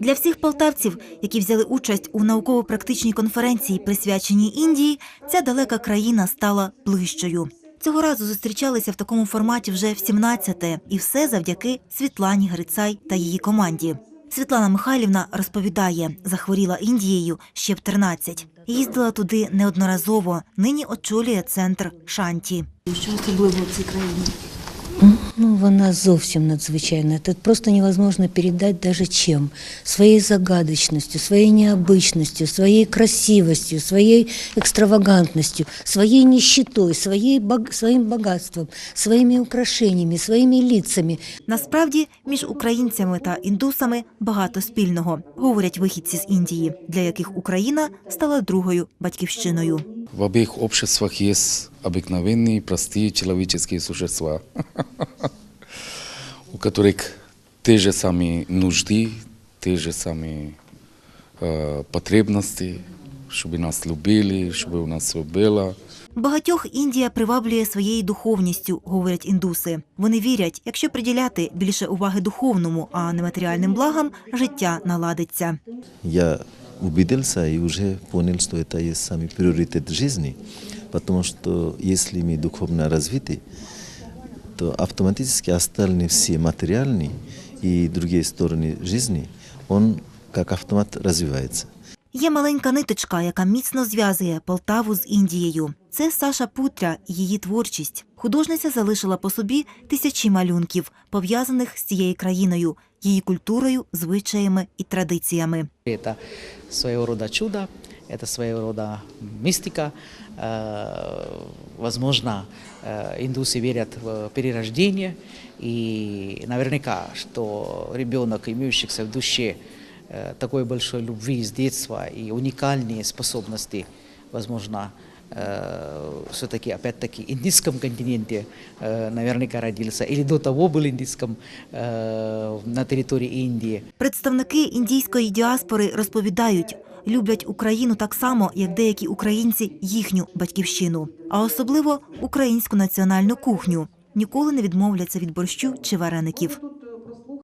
Для всіх полтавців, які взяли участь у науково-практичній конференції, присвяченій Індії, ця далека країна стала ближчою. Цього разу зустрічалися в такому форматі вже в 17-те, і все завдяки Світлані Грицай та її команді. Світлана Михайлівна розповідає, захворіла Індією ще в 13. Їздила туди неодноразово. Нині очолює центр Шанті. Що особливо в цій країні? Ну, вона зовсім надзвичайна. Це просто невозможно передати даже чим. Своєю загадочністю, своєю необычностью, своєю красивостью, своєю екстравагантністю, своєю нищетою, своєю своїм багатством, своїми украшеннями, своїми лицами. Насправді між українцями та індусами багато спільного, говорять вихідці з Індії, для яких Україна стала другою батьківщиною. В обеих обществах есть обыкновенные, простые человеческие существа, у которых те же самые нужды, те же самые э, потребности, чтобы нас любили, чтобы у нас все было. Багатьох Індія приваблює своєю духовністю, говорять індуси. Вони вірять, якщо приділяти більше уваги духовному, а не матеріальним благам, життя наладиться. Я убедился и уже понял, что это есть самый приоритет жизни, потому что если мы духовно развиты, то автоматически остальные все материальные и другие стороны жизни, он как автомат развивается. Є маленька ниточка, яка міцно зв'язує Полтаву з Індією. Це Саша Путря і її творчість. Художниця залишила по собі тисячі малюнків, пов'язаних з цією країною, її культурою, звичаями і традиціями. Это своего рода чудо, это своего рода мистика. Э, Возможно, э, индусы верят в перерождение, и наверняка, что ребенок, имеющийся в душе э, такой большой любви с детства и уникальные способности, возможно, все-таки, опять-таки, индийском континенте э, наверняка родился, или до того был индийском э, на территории Индии. Представники індійської діаспори розповідають, люблять Україну так само, як деякі українці їхню батьківщину, а особливо українську національну кухню. Ніколи не відмовляться від борщу чи вареників.